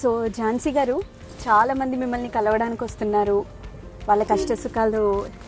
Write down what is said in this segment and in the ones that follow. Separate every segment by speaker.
Speaker 1: So Jhansi గారు చాలామంది మిమ్మల్ని కలవడానికి వస్తున్నారు. వాళ్ళ కష్ట సుఖాలు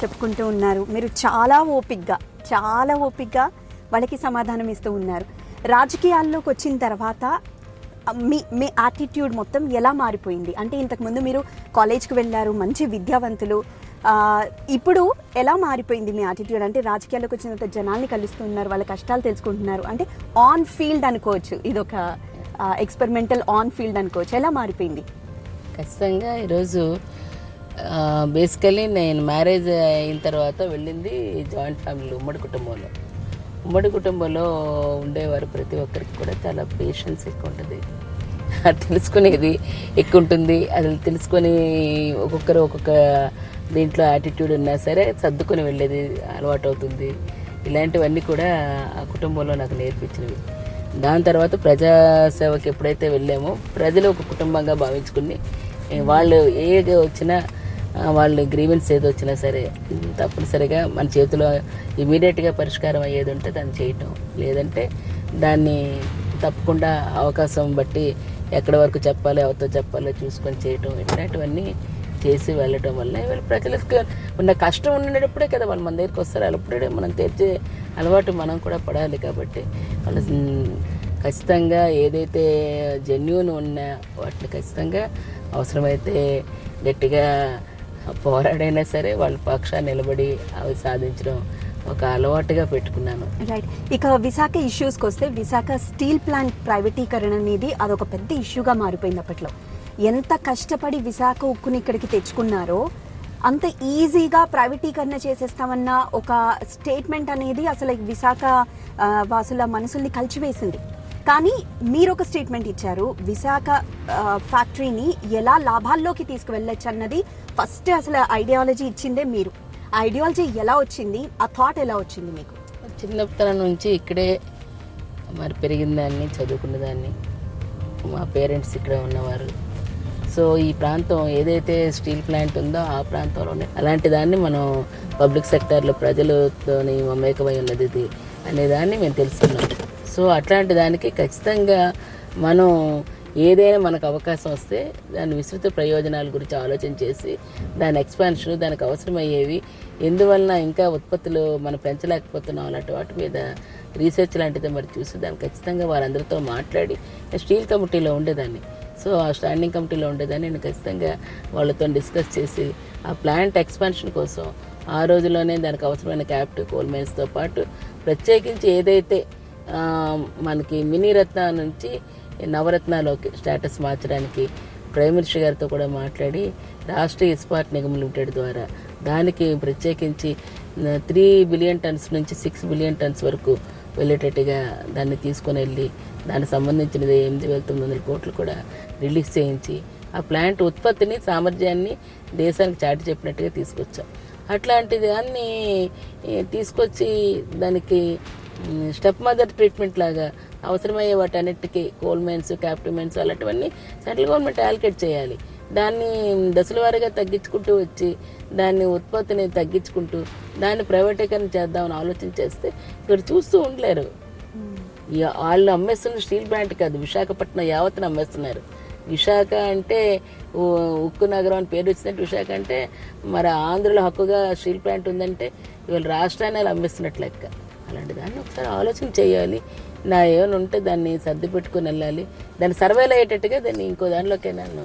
Speaker 1: చెప్పుకుంటూ ఉన్నారు. మీరు చాలా ఓపిక్గా చాలా ఓపిక్గా వాళ్ళకి సమాధానం ఇస్తూ ఉన్నారు. రాజకీయాల్లోకి వచ్చిన తర్వాత మీ మీ యాటిట్యూడ్ మొత్తం ఎలా మారిపోయింది? అంటే ఇంతకుముందు మీరు కాలేజ్కి వెళ్ళారు మంచి విద్యావంతులు. ఇప్పుడు ఎలా మారిపోయింది మీ యాటిట్యూడ్ అంటే రాజకీయాల్లోకి వచ్చిన తర్వాత జనాల్ని కలుస్తున్నారు వాళ్ళ కష్టాలు తెలుసుకుంటున్నారు. అంటే ఆన్ ఫీల్డ్ అనుకోవచ్చు ఇది ఒక ఎక్స్పెరిమెంటల్ ఆన్ ఫీల్డ్ అనుకోవచ్చు ఎలా మారిపోయింది?
Speaker 2: ఖచ్చితంగా ఈరోజు బేసికలీ నేను మ్యారేజ్ అయిన తర్వాత వెళ్ళింది జాయింట్ ఫ్యామిలీ ఉమ్మడి కుటుంబంలో. ఉమ్మడి కుటుంబంలో ఉండేవారు ప్రతి ఒక్కరికి కూడా చాలా పేషెన్స్ ఎక్కువ ఉంటుంది. అది తెలుసుకునేది ఎక్కువ ఉంటుంది. అది తెలుసుకొని ఒక్కొక్కరు ఒక్కొక్క దీంట్లో యాటిట్యూడ్ ఉన్నా సరే సర్దుకొని వెళ్ళేది అలవాటు అవుతుంది. ఇలాంటివన్నీ కూడా ఆ కుటుంబంలో నాకు నేర్పించినవి. దాని తర్వాత ప్రజాసేవకి ఎప్పుడైతే వెళ్ళామో ప్రజలు ఒక కుటుంబంగా భావించుకుని వాళ్ళు ఏది వచ్చినా వాళ్ళు గ్రీవెన్స్ ఏది వచ్చినా సరే తప్పనిసరిగా మన చేతిలో ఇమీడియట్గా పరిష్కారం అయ్యేది ఉంటే దాన్ని చేయటం. లేదంటే దాన్ని తప్పకుండా అవకాశం బట్టి ఎక్కడి వరకు చెప్పాలి ఎవరితో చెప్పాలో చూసుకొని చేయటం. ఇట్లాంటివన్నీ చేసి వెళ్ళటం వల్ల వీళ్ళు ప్రజలకు ఉన్న కష్టం ఉండేటప్పుడే కదా వాళ్ళు మన దగ్గరికి వస్తారు. అప్పుడే మనం తెచ్చే అలవాటు మనం కూడా పడాలి కాబట్టి వాళ్ళు ఖచ్చితంగా ఏదైతే జెన్యున్ ఉన్నా వాటిని ఖచ్చితంగా అవసరమైతే గట్టిగా పోరాడైనా సరే వాళ్ళ పక్షాన్ని నిలబడి అవి సాధించడం ఒక అలవాటుగా పెట్టుకున్నాను.
Speaker 1: రైట్ ఇక విశాఖ ఇష్యూస్కి వస్తే విశాఖ స్టీల్ ప్లాంట్ ప్రైవేటీకరణ అనేది అదొక పెద్ద ఇష్యూగా మారిపోయింది అప్పట్లో. ఎంత కష్టపడి విశాఖ ఉక్కుని ఇక్కడికి తెచ్చుకున్నారో అంత ఈజీగా ప్రైవేటీకరణ చేసేస్తామన్న ఒక స్టేట్మెంట్ అనేది అసలు విశాఖ వాసుల మనసుల్ని కలిచివేసింది. కానీ మీరు ఒక స్టేట్మెంట్ ఇచ్చారు విశాఖ ఫ్యాక్టరీని ఎలా లాభాల్లోకి తీసుకువెళ్ళొచ్చు అన్నది ఫస్ట్ అసలు ఐడియాలజీ ఇచ్చిందే మీరు. ఆ ఐడియాలజీ ఎలా వచ్చింది? ఆ థాట్ ఎలా వచ్చింది మీకు?
Speaker 2: చిన్నతనం నుంచి ఇక్కడే మరి పెరిగిన దాన్ని చదువుకున్న దాన్ని మా పేరెంట్స్ ఇక్కడే ఉన్నవారు. సో ఈ ప్రాంతం ఏదైతే స్టీల్ ప్లాంట్ ఉందో ఆ ప్రాంతంలోనే. అలాంటి దాన్ని మనం పబ్లిక్ సెక్టర్లో ప్రజలతోని మమేకమై ఉన్నది ఇది అనే దాన్ని మేము తెలుసుకున్నాం. సో అట్లాంటి దానికి ఖచ్చితంగా మనం ఏదైనా మనకు అవకాశం వస్తే దాని విస్తృత ప్రయోజనాల గురించి ఆలోచన చేసి దాని ఎక్స్పాన్షన్ దానికి అవసరమయ్యేవి ఎందువలన ఇంకా ఉత్పత్తులు మనం పెంచలేకపోతున్నాం అలాంటి వాటి మీద రీసెర్చ్ లాంటిది మరి చూసి దాన్ని ఖచ్చితంగా వారందరితో మాట్లాడి స్టీల్ కమిటీలో ఉండేదాన్ని. సో ఆ స్టాండింగ్ కమిటీలో ఉండేదాన్ని నేను ఖచ్చితంగా వాళ్ళతో డిస్కస్ చేసి ఆ ప్లాంట్ ఎక్స్పాన్షన్ కోసం ఆ రోజుల్లోనే దానికి అవసరమైన క్యాపిటల్ కోల్ మైన్స్తో పాటు ప్రత్యేకించి ఏదైతే మనకి మినీ రత్న నుంచి నవరత్నాలోకి స్టేటస్ మార్చడానికి ప్రైమ్ మినిస్టర్ గారితో కూడా మాట్లాడి రాష్ట్రీయ ఇస్పాట్ నిగమ్ లిమిటెడ్ ద్వారా దానికి ప్రత్యేకించి త్రీ బిలియన్ టన్స్ నుంచి సిక్స్ బిలియన్ టన్స్ వరకు వెళ్ళేటట్టుగా దాన్ని తీసుకొని వెళ్ళి దానికి సంబంధించినది ఎనిమిది వేల తొమ్మిది వందల కోట్లు కూడా రిలీజ్ చేయించి ఆ ప్లాంట్ ఉత్పత్తిని సామర్థ్యాన్ని దేశానికి చాటి చెప్పినట్టుగా తీసుకొచ్చాం. అట్లాంటి దాన్ని తీసుకొచ్చి దానికి స్టెప్ మదర్ ట్రీట్మెంట్ లాగా అవసరమయ్యే వాటన్నిటికీ కోల్ మైన్స్ క్యాపిటల్ మైన్స్ అలాంటివన్నీ సెంట్రల్ గవర్నమెంట్ అలికేట్ చేయాలి. దాన్ని దశల వారీగా తగ్గించుకుంటూ వచ్చి దాన్ని ఉత్పత్తిని తగ్గించుకుంటూ దాన్ని ప్రైవేటీకరణ చేద్దామని ఆలోచన చేస్తే ఇక్కడ చూస్తూ ఉండలేరు. ఇక వాళ్ళు అమ్మేస్తున్న స్టీల్ ప్లాంట్ కాదు విశాఖపట్నం యావత్తును అమ్మేస్తున్నారు. విశాఖ అంటే ఉక్కు నగరం అని పేరు వచ్చినట్టు విశాఖ అంటే మరి ఆంధ్రలో హక్కుగా స్టీల్ ప్లాంట్ ఉందంటే ఇవాళ రాష్ట్రాన్ని వాళ్ళు అమ్మేస్తున్నట్లు లెక్క. అలాంటి దాన్ని ఒకసారి ఆలోచన చేయాలి. నా ఏమైనా ఉంటే దాన్ని సర్ది పెట్టుకుని వెళ్ళాలి. దాన్ని సర్వేలు అయ్యేటట్టుగా దాన్ని ఇంకో దానిలోకి నన్ను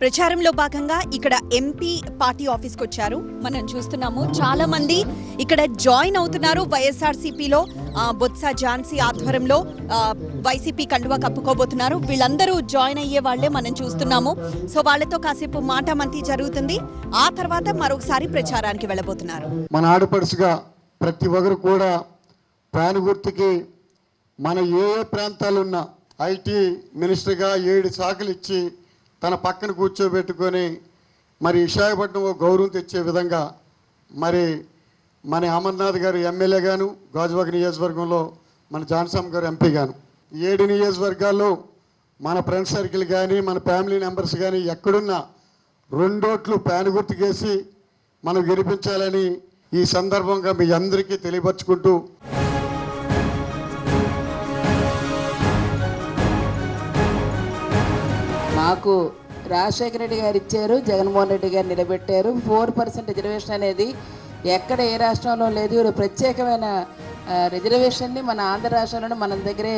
Speaker 1: ప్రచారంలో భాగంగా ఇక్కడ ఎంపీ పార్టీ ఆఫీస్కి వచ్చారు మనం చూస్తున్నాము చాలా మంది ఇక్కడ జాయిన్ అవుతున్నారు వైఎస్ఆర్సీపీలో. బొత్స ఝాన్సీ ఆధ్వర్యంలో వైసీపీ కండువా కప్పుకోబోతున్నారు. వీళ్ళందరూ జాయిన్ అయ్యే వాళ్ళే మనం చూస్తున్నాము. సో వాళ్ళతో కాసేపు మాట మంతి జరుగుతుంది. ఆ తర్వాత మరొకసారి ప్రచారానికి వెళ్ళబోతున్నారు.
Speaker 3: మన ఆడపడుచుగా ప్రతి ఒక్కరు కూడా ప్రాణ గుర్తుకి మన ఏ ఏ ప్రాంతాలు ఐటీ మినిస్టర్గా ఏడు శాఖలు ఇచ్చి తన పక్కన కూర్చోబెట్టుకొని మరి విశాఖపట్నం ఒక గౌరవం తెచ్చే విధంగా మరి మన అమర్నాథ్ గారు ఎమ్మెల్యే గాను గాజువాక నియోజకవర్గంలో మన జాన్సామ్ గారు ఎంపీ గాను. ఏడు నియోజకవర్గాల్లో మన ఫ్రెండ్ సర్కిల్ కానీ మన ఫ్యామిలీ మెంబర్స్ కానీ ఎక్కడున్నా రెండోట్లు ప్యాన్ గుర్తుకేసి మనం గెలిపించాలని ఈ సందర్భంగా మీ అందరికీ తెలియపరచుకుంటూ
Speaker 4: మాకు రాజశేఖర రెడ్డి గారు ఇచ్చారు జగన్మోహన్ రెడ్డి గారు నిలబెట్టారు. ఫోర్ పర్సెంట్ రిజర్వేషన్ అనేది ఎక్కడ ఏ రాష్ట్రంలో లేదు. ప్రత్యేకమైన రిజర్వేషన్ని మన ఆంధ్ర రాష్ట్రంలో మన దగ్గరే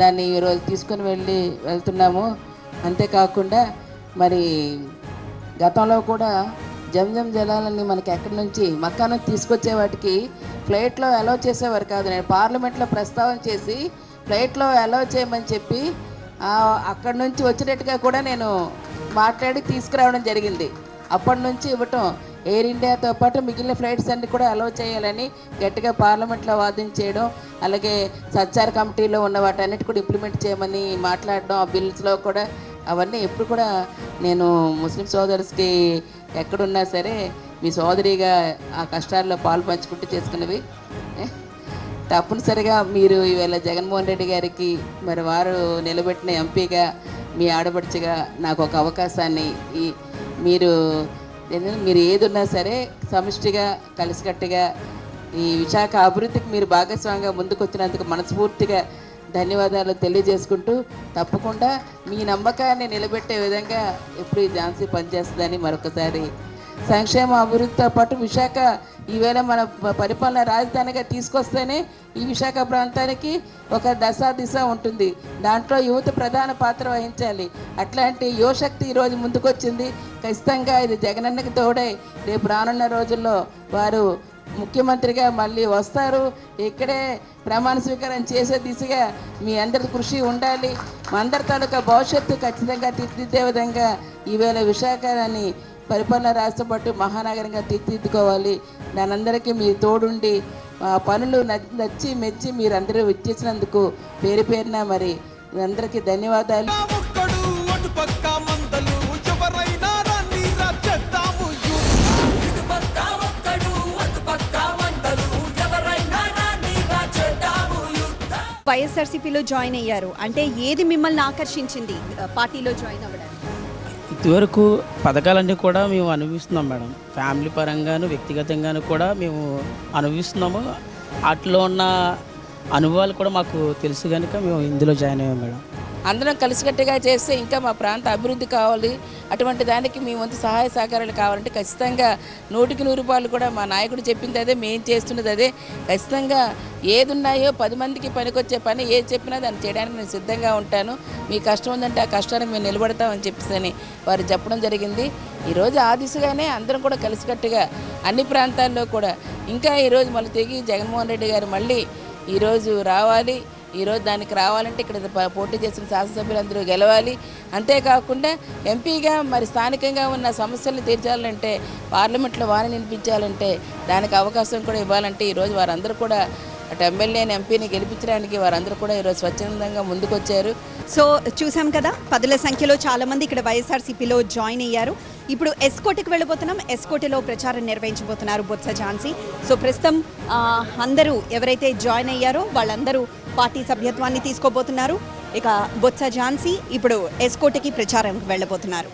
Speaker 4: దాన్ని ఈరోజు తీసుకుని వెళ్ళి వెళ్తున్నాము. అంతేకాకుండా మరి గతంలో కూడా జంజం జలాలని మనకి ఎక్కడి నుంచి మక్కా నుంచి తీసుకొచ్చే వాటికి ఫ్లైట్లో అలౌ చేసేవారు కాదు. నేను పార్లమెంట్లో ప్రస్తావన చేసి ఫ్లైట్లో అలౌ చేయమని చెప్పి అక్కడి నుంచి వచ్చినట్టుగా కూడా నేను మాట్లాడి తీసుకురావడం జరిగింది. అప్పటి నుంచి ఇవ్వటం ఎయిర్ ఇండియాతో పాటు మిగిలిన ఫ్లైట్స్ అన్ని కూడా అలౌ చేయాలని గట్టిగా పార్లమెంట్లో వాదించేయడం అలాగే సత్చార కమిటీలో ఉన్న వాటన్నిటి కూడా ఇంప్లిమెంట్ చేయమని మాట్లాడడం ఆ బిల్స్లో కూడా అవన్నీ ఎప్పుడు కూడా నేను ముస్లిం సోదరుస్కి ఎక్కడున్నా సరే మీ సోదరిగా ఆ కష్టాల్లో పాలు పంచుకుంటూ చేసుకున్నవి తప్పనిసరిగా మీరు ఈవేళ జగన్మోహన్ రెడ్డి గారికి మరి వారు నిలబెట్టిన ఎంపీగా మీ ఆడపడుచుగా నాకు ఒక అవకాశాన్ని ఈ మీరు మీరు ఏది ఉన్నా సరే సమిష్టిగా కలిసికట్టుగా ఈ విశాఖ అభివృద్ధికి మీరు భాగస్వామిగా ముందుకు వచ్చినందుకు మనస్ఫూర్తిగా ధన్యవాదాలు తెలియజేసుకుంటూ తప్పకుండా మీ నమ్మకాన్ని నిలబెట్టే విధంగా ఎప్పుడు ఈ ఝాన్సీ పనిచేస్తుందని మరొకసారి సంక్షేమ అభివృద్ధితో పాటు విశాఖ ఈవేళ మన పరిపాలన రాజధానిగా తీసుకొస్తేనే ఈ విశాఖ ప్రాంతానికి ఒక దశ దిశ ఉంటుంది. దాంట్లో యువత ప్రధాన పాత్ర వహించాలి. అట్లాంటి యువశక్తి ఈరోజు ముందుకొచ్చింది. ఖచ్చితంగా ఇది జగనన్నకి తోడై. రేపు రానున్న రోజుల్లో వారు ముఖ్యమంత్రిగా మళ్ళీ వస్తారు. ఇక్కడే ప్రమాణ స్వీకారం చేసే దిశగా మీ అందరి కృషి ఉండాలి. అందరి తాలూకా భవిష్యత్తు ఖచ్చితంగా తీర్చిదిద్దే విధంగా ఈవేళ విశాఖని పరిపాలన రాష్ట్ర పట్టు మహానగరంగా తీర్చిదిద్దుకోవాలి. దానందరికీ మీ తోడుండి పనులు నచ్- నచ్చి మెచ్చి మీరందరూ ఇచ్చేసినందుకు పేరు పేరున మరి అందరికీ ధన్యవాదాలు.
Speaker 1: వైఎస్ఆర్సీపీలో జాయిన్ అయ్యారు. అంటే ఏది మిమ్మల్ని ఆకర్షించింది? పార్టీలో జాయిన్ అవ్వడానికి.
Speaker 5: ఇదివరకు పథకాలన్నీ కూడా మేము అనుభవిస్తున్నాం మేడం. ఫ్యామిలీ పరంగాను వ్యక్తిగతంగాను కూడా మేము అనుభవిస్తున్నాము. వాటిలో ఉన్న అనుభవాలు కూడా మాకు తెలుసు కనుక మేము ఇందులో జాయిన్ అయ్యాం మేడం.
Speaker 4: అందరం కలిసికట్టుగా చేస్తే ఇంకా మా ప్రాంత అభివృద్ధి కావాలి. అటువంటి దానికి మీ వంతు సహాయ సహకారాలు కావాలంటే ఖచ్చితంగా నూటికి నూరు రూపాయలు కూడా మా నాయకుడు చెప్పింది అదే మేము చేస్తున్నది అదే. ఖచ్చితంగా ఏది ఉన్నాయో పది మందికి పనికొచ్చే పని ఏది చెప్పినా దాన్ని చేయడానికి నేను సిద్ధంగా ఉంటాను. మీ కష్టం ఉందంటే ఆ కష్టానికి మేము నిలబడతామని చెప్పేసి వారు చెప్పడం జరిగింది. ఈరోజు ఆ దిశగానే అందరం కూడా కలిసికట్టుగా అన్ని ప్రాంతాల్లో కూడా. ఇంకా ఈరోజు మళ్ళీ తిరిగి జగన్మోహన్ రెడ్డి గారు మళ్ళీ ఈరోజు రావాలి. ఈరోజు దానికి రావాలంటే ఇక్కడ పోటీ చేసిన శాసనసభ్యులందరూ గెలవాలి. అంతేకాకుండా ఎంపీగా మరి స్థానికంగా ఉన్న సమస్యలను తీర్చాలంటే పార్లమెంట్లో వారిని వినిపించాలంటే దానికి అవకాశం కూడా ఇవ్వాలంటే ఈరోజు వారందరూ కూడా అటు ఎమ్మెల్యేని ఎంపీని గెలిపించడానికి వారందరూ కూడా ఈరోజు స్వచ్ఛందంగా ముందుకొచ్చారు.
Speaker 1: సో చూసాం కదా పదుల సంఖ్యలో చాలా మంది ఇక్కడ వైఎస్ఆర్సీపీలో జాయిన్ అయ్యారు. ఇప్పుడు ఎస్కోటికి వెళ్ళబోతున్నాం. ఎస్కోటిలో ప్రచారం నిర్వహించబోతున్నారు బొత్స ఝాన్సీ. సో ప్రస్తుతం అందరూ ఎవరైతే జాయిన్ అయ్యారో వాళ్ళందరూ పార్టీ సభ్యత్వాన్ని తీసుకోబోతున్నారు. ఇక బొత్స ఝాన్సీ ఇప్పుడు ఎస్కోటికి ప్రచారంకి వెళ్ళబోతున్నారు.